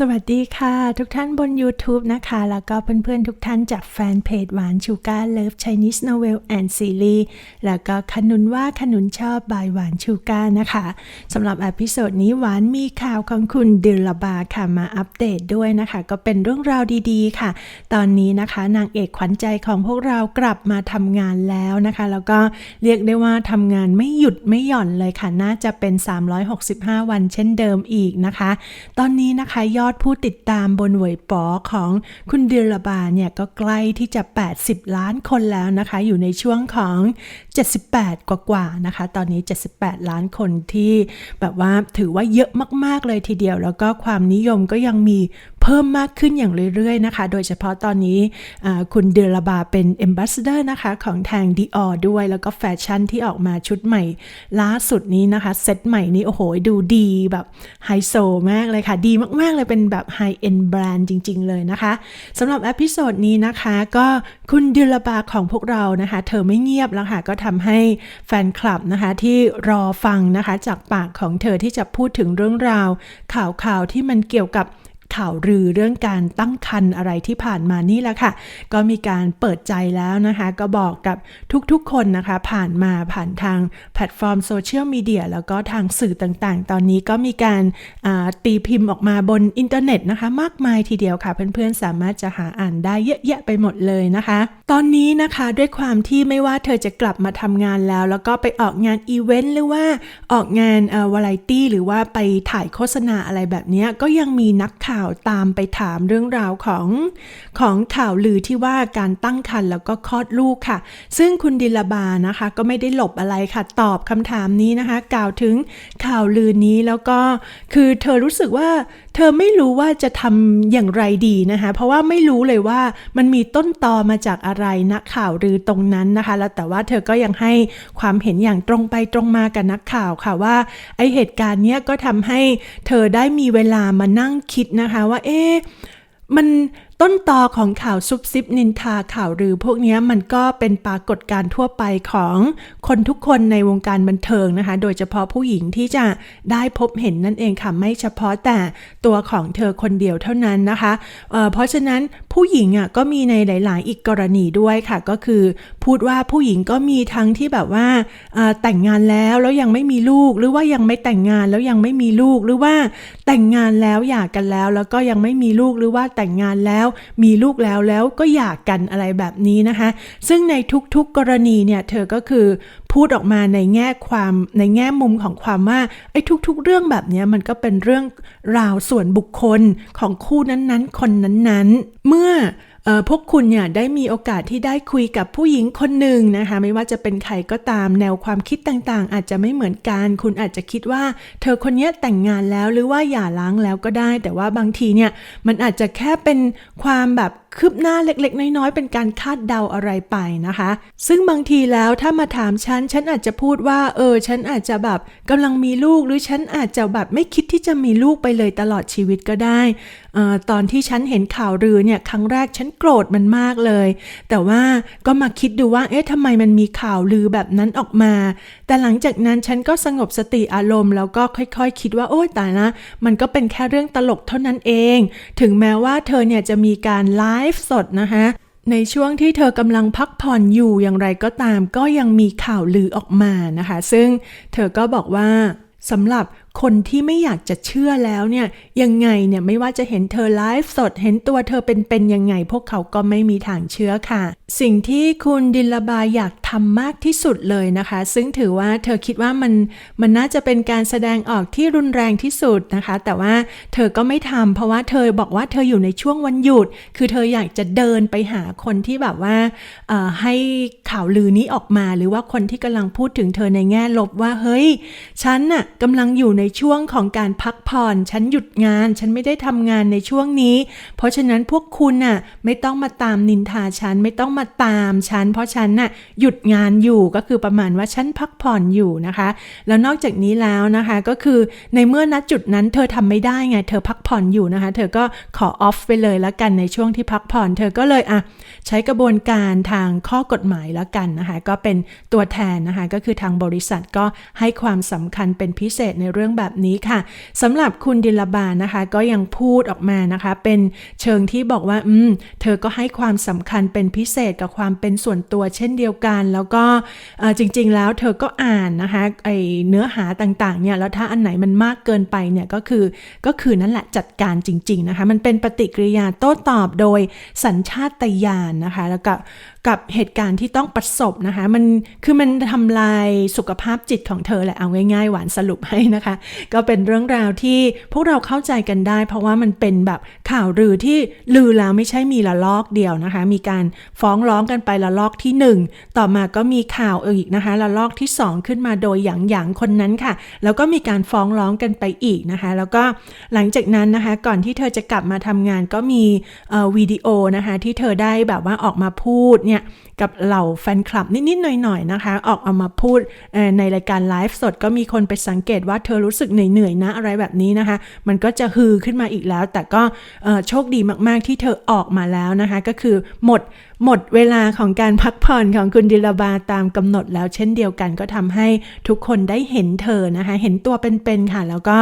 สวัสดีค่ะ ทุกท่านบน YouTube นะคะ แล้วก็เพื่อนๆทุกท่านจากแฟนเพจหวานชูการ์เลิฟ Chinese Novel and Series แล้วก็ขนุนว่าขนุนชอบบายหวานชูการ์นะคะสำหรับอพิโซดนี้หวานมีข่าวของคุณดิลบาค่ะมาอัปเดตด้วยนะคะ ก็เป็นเรื่องราวดีๆค่ะ ตอนนี้นะคะนางเอกขวัญใจของพวกเรากลับมาทำงานแล้วนะคะ แล้วก็เรียกได้ว่าทำงานไม่หยุดไม่หย่อนเลยค่ะ น่าจะเป็น 365 วันเช่นเดิมอีกนะคะ ตอนนี้นะคะยอดอดผู้ติดตามบนเวยป๋อของคุณเดลบาเนี่ยก็ใกล้ที่จะ 80 ล้านคนแล้วนะคะ อยู่ในช่วงของ 78 กว่าๆนะคะ ตอนนี้ 78 ล้านคนที่แบบว่าถือว่าเยอะมาก ๆ เลยทีเดียว แล้วก็ความนิยมก็ยังมี เพิ่มมากขึ้นอย่างเรื่อยๆนะคะ โดยเฉพาะตอนนี้คุณเดลบาเป็น Ambassador นะคะของทาง Dior ด้วย แล้วก็แฟชั่นที่ออกมาชุดใหม่ ล่าสุดนี้นะคะ เซตใหม่นี้ โอ้โห ดูดีแบบไฮโซมากเลยค่ะ ดีมากๆเลยเป็นแบบไฮเอ็นแบรนด์จริง ๆ เลยนะคะสำหรับอพิโซดนี้นะคะ ก็คุณเดลบาของพวกเรานะคะ เธอไม่เงียบแล้วค่ะ ก็ทำให้แฟนคลับนะคะที่รอฟังนะคะจากปากของเธอที่จะพูดถึงเรื่องราว ข่าวๆที่มันเกี่ยวกับ ข่าวลือเรื่องการตั้งครรภ์อะไรที่ผ่านมานี่แหละค่ะ ก็มีการเปิดใจแล้วนะคะ ก็บอกกับทุกๆคนนะคะ ผ่านมาผ่านทางแพลตฟอร์มโซเชียลมีเดียแล้วก็ทางสื่อต่างๆ ตอนนี้ก็มีการาตีพิมพ์ออกมาบนอินเทอร์เน็ตนะคะ มากมายทีเดียวค่ะ เพื่อนๆสามารถจะหาอ่านได้เยอะแยะไปหมดเลยนะคะตอนนี้นะคะด้วยความที่ไม่ว่าเธอจะกลับมาทำงานแล้ว แล้วก็ไปออกงานอีเวนต์หรือว่าออกงานเออวาไรตี้หรือว่าไปถ่ายโฆษณาอะไรแบบนี้ก็ยังมีนักข่าวตามไปถามเรื่องราวของของข่าวลือที่ว่าการตั้งครรภ์แล้วก็คลอดลูกค่ะ ซึ่งคุณดิลบานะคะก็ไม่ได้หลบอะไรค่ะ ตอบคำถามนี้นะคะ กล่าวถึงข่าวลือนี้แล้วก็คือเธอรู้สึกว่าเธอไม่รู้ว่าจะทำอย่างไรดีนะคะ เพราะว่าไม่รู้เลยว่ามันมีต้นตอมาจากอะไรนะข่าวลือตรงนั้นนะคะ แล้วแต่ว่าเธอก็ยังให้ความเห็นอย่างตรงไปตรงมากับนักข่าวค่ะว่าไอเหตุการณ์เนี้ยก็ทำให้เธอได้มีเวลามานั่งคิดนะคะว่าเอ๊ะมันต้นตอของข่าวซุบซิบนินทาข่าวลือพวกเนี้ยมันก็เป็นปรากฏการณ์ทั่วไปของคนทุกคนในวงการบันเทิงนะคะ โดยเฉพาะผู้หญิงที่จะได้พบเห็นนั่นเองค่ะ ไม่เฉพาะแต่ตัวของเธอคนเดียวเท่านั้นนะคะเเพราะฉะนั้น ผู้หญิงอะก็มีในหลาย ๆ อีกกรณีด้วยค่ะ ก็คือพูดว่าผู้หญิงก็มีทั้งที่แบบว่าแต่งงานแล้วแล้วยังไม่มีลูก หรือว่ายังไม่แต่งงานแล้วยังไม่มีลูก หรือว่าแต่งงานแล้วหย่ากันแล้ว แล้วก็ยังไม่มีลูกหรือว่าแต่งงานแล้ว มีลูกแล้วแล้วก็หย่ากันอะไรแบบนี้นะคะ ซึ่งในทุก ๆ กรณีเนี่ยเธอก็คือพูดออกมาในแง่ความในแง่มุมของความว่าไอ้ทุก ๆ เรื่องแบบนี้มันก็เป็นเรื่องราวส่วนบุคคลของคู่นั้นๆ คนนั้นๆ เมื่อเอ่อพวกคุณเนี่ยได้มีโอกาสที่ได้คุยกับผู้หญิงคนหนึ่งนะคะ ไม่ว่าจะเป็นใครก็ตามแนวความคิดต่างๆ อาจจะไม่เหมือนกัน คุณอาจจะคิดว่า เธอคนนี้แต่งงานแล้วหรือว่าหย่าร้างแล้วก็ได้ แต่ว่าบางทีเนี่ยมันอาจจะแค่เป็นความแบบ คืบหน้าเล็กๆ น้อยๆ เป็นการคาดเดาอะไรไปนะคะ ซึ่งบางทีแล้วถ้ามาถามฉัน ฉันอาจจะพูดว่า เออ ฉันอาจจะแบบกำลังมีลูกหรือฉันอาจจะแบบไม่คิดที่จะมีลูกไปเลยตลอดชีวิตก็ได้เอ่อตอนที่ฉันเห็นข่าวลือเนี่ยครั้งแรกฉันโกรธมันมากเลย แต่ว่าก็มาคิดดูว่า เอ๊ะทำไมมันมีข่าวลือแบบนั้นออกมาแต่หลังจากนั้นฉันก็สงบสติอารมณ์แล้วก็ค่อยๆคคิดว่าโอ้ยตายนะ มันก็เป็นแค่เรื่องตลกเท่านั้นเอง ถึงแม้ว่าเธอเนี่ยจะมีการไลฟ์สดนะคะในช่วงที่เธอกำลังพักผ่อนอยู่อย่างไรก็ตามก็ยังมีข่าวลือออกมานะคะ ซึ่งเธอก็บอกว่าสำหรับ คนที่ไม่อยากจะเชื่อแล้วเนี่ยยังไงเนี่ยไม่ว่าจะเห็นเธอไลฟ์สด เห็นตัวเธอเป็นๆยังไง พวกเขาก็ไม่มีทางเชื่อค่ะ สิ่งที่คุณดิลบาอยากทำมากที่สุดเลยนะคะ ซึ่งถือว่าเธอคิดว่ามันมันน่าจะเป็นการแสดงออกที่รุนแรงที่สุดนะคะ แต่ว่าเธอก็ไม่ทำเพราะว่าเธอบอกว่าเธออยู่ในช่วงวันหยุด คือเธออยากจะเดินไปหาคนที่แบบว่าเอ่อให้ข่าวลือนี้ออกมา หรือว่าคนที่กำลังพูดถึงเธอในแง่ลบว่าเฮ้ยฉันน่ะกำลังอยู่ในช่วงของการพักผ่อน ฉันหยุดงาน ฉันไม่ได้ทำงานในช่วงนี้ เพราะฉะนั้นพวกคุณน่ะไม่ต้องมาตามนินทาฉันไม่ต้องมาตามฉันเพราะฉันน่ะหยุดงานอยู่ก็คือประมาณว่าฉันพักผ่อนอยู่นะคะ แล้วนอกจากนี้แล้วนะคะก็คือในเมื่อณจุดนั้นเธอทำไม่ได้ไง เธอพักผ่อนอยู่นะคะ เธอก็ขอออฟไปเลยแล้วกันในช่วงที่พักผ่อน เธอก็เลยอะใช้กระบวนการทางข้อกฎหมายแล้วกันนะคะ ก็เป็นตัวแทนนะคะก็คือทางบริษัทก็ให้ความสำคัญเป็นพิเศษในเรื่องแบบนี้ค่ะสำหรับคุณดิลบานะคะ ก็ยังพูดออกมานะคะ เป็นเชิงที่บอกว่า อืม เธอก็ให้ความสำคัญเป็นพิเศษกับความเป็นส่วนตัวเช่นเดียวกัน แล้วก็จริง ๆ แล้วเธอก็อ่านนะคะไอเนื้อหาต่างๆเนี่ยแล้วถ้าอันไหนมันมากเกินไปเนี่ยก็คือก็คือนั่นแหละจัดการจริง ๆ นะคะ มันเป็นปฏิกิริยาโต้ตอบโดยสัญชาตญาณนะคะ แล้วก็ กับเหตุการณ์ที่ต้องประสบนะคะ มันคือมันทำลายสุขภาพจิตของเธอแหละเอาง่ายๆ หวานสรุปให้นะคะ ก็เป็นเรื่องราวที่พวกเราเข้าใจกันได้ เพราะว่ามันเป็นแบบข่าวลือที่ลือแล้วไม่ใช่มีละลอกเดียวนะคะ มีการฟ้องร้องกันไปละลอกที่หนึ่งต่อมาก็มีข่าวอีกนะคะละลอกที่สองขึ้นมาโดยหยางหยางคนนั้นค่ะ แล้วก็มีการฟ้องร้องกันไปอีกนะคะ แล้วก็หลังจากนั้นนะคะ ก่อนที่เธอจะกลับมาทำงานก็มีวิดีโอนะคะที่เธอได้แบบว่าออกมาพูดเนี่ยกับเหล่าแฟนคลับนิด ๆ หน่อย ๆ นะคะ ออกเอามาพูดในรายการไลฟ์สดก็มีคนไปสังเกตว่าเธอรู้สึกเหนื่อย ๆ นะ อะไรแบบนี้นะคะ มันก็จะฮือขึ้นมาอีกแล้ว แต่ก็โชคดีมาก ๆ ที่เธอออกมาแล้วนะคะ ก็คือหมดหมดเวลาของการพักผ่อนของคุณดิลบาตามกำหนดแล้วเช่นเดียวกันก็ทำให้ทุกคนได้เห็นเธอนะคะ เห็นตัวเป็นๆค่ะ แล้วก็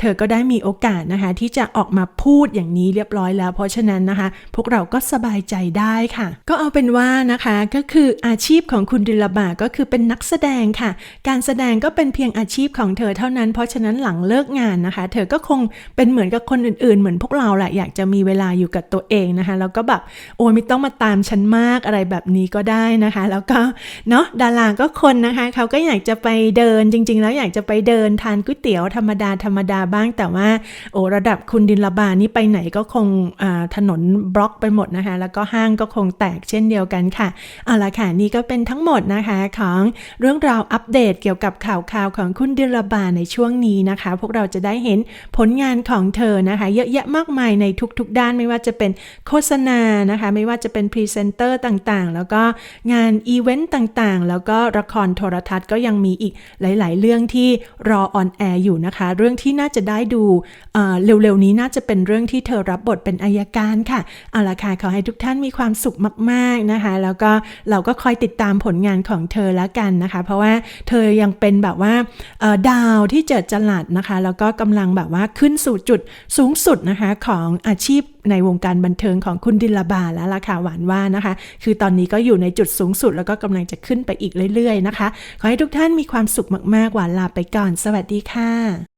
เธอก็ได้มีโอกาสนะคะ ที่จะออกมาพูดอย่างนี้เรียบร้อยแล้ว เพราะฉะนั้นนะคะ พวกเราก็สบายใจได้ค่ะ ก็เอาเป็นว่านะคะก็คืออาชีพของคุณดิลบาก็คือเป็นนักแสดงค่ะ การแสดงก็เป็นเพียงอาชีพของเธอเท่านั้น เพราะฉะนั้นหลังเลิกงานนะคะ เธอก็คงเป็นเหมือนกับคนอื่นๆ เหมือนพวกเราแหละอยากจะมีเวลาอยู่กับตัวเองนะคะ แล้วก็แบบโอ้ไม่ต้องมาตามฉันมากอะไรแบบนี้ก็ได้นะคะ แล้วก็เนาะดาราก็คนนะคะเขาก็อยากจะไปเดินจริง ๆ แล้วอยากจะไปเดินทานก๋วยเตี๋ยวธรรมดาธรรมดาบ้างแต่ว่าโอ้ระดับคุณดิลบานี่ไปไหนก็คงถนนบล็อกไปหมดนะคะ แล้วก็ห้างก็คงแตกเช่นเดียวกันค่ะ เอาละค่ะ นี่ก็เป็นทั้งหมดนะคะของเรื่องราวอัปเดตเกี่ยวกับข่าวข่าวของคุณดิลบาในช่วงนี้นะคะ พวกเราจะได้เห็นผลงานของเธอนะคะ เยอะแยะมากมายในทุกๆด้านไม่ว่าจะเป็นโฆษณานะคะ ไม่ว่าจะเป็นพรีเซนเตอร์ต่างๆ แล้วก็งานอีเวนต์ต่างๆ แล้วก็ละครโทรทัศน์ก็ยังมีอีกหลาย ๆ เรื่องที่รอออนแอร์อยู่นะคะ เรื่องที่น่าจะได้ดูเอ่อเร็วๆนี้น่าจะเป็นเรื่องที่เธอรับบทเป็นอายการค่ะ เอาละค่ะ ขอให้ทุกท่านมีความสุขมาก ๆ นะคะแล้วก็เราก็คอยติดตามผลงานของเธอแล้วกันนะคะ เพราะว่าเธอยังเป็นแบบว่าดาวที่เจิดจรัสนะคะ แล้วก็กำลังแบบว่าขึ้นสู่จุดสูงสุดนะคะของอาชีพในวงการบันเทิงของคุณดิลบาแล้วล่ะค่ะหวานว่านะคะ คือตอนนี้ก็อยู่ในจุดสูงสุด แล้วก็กำลังจะขึ้นไปอีกเรื่อยๆนะคะ ขอให้ทุกท่านมีความสุขมากๆ หวานลาไปก่อน สวัสดีค่ะ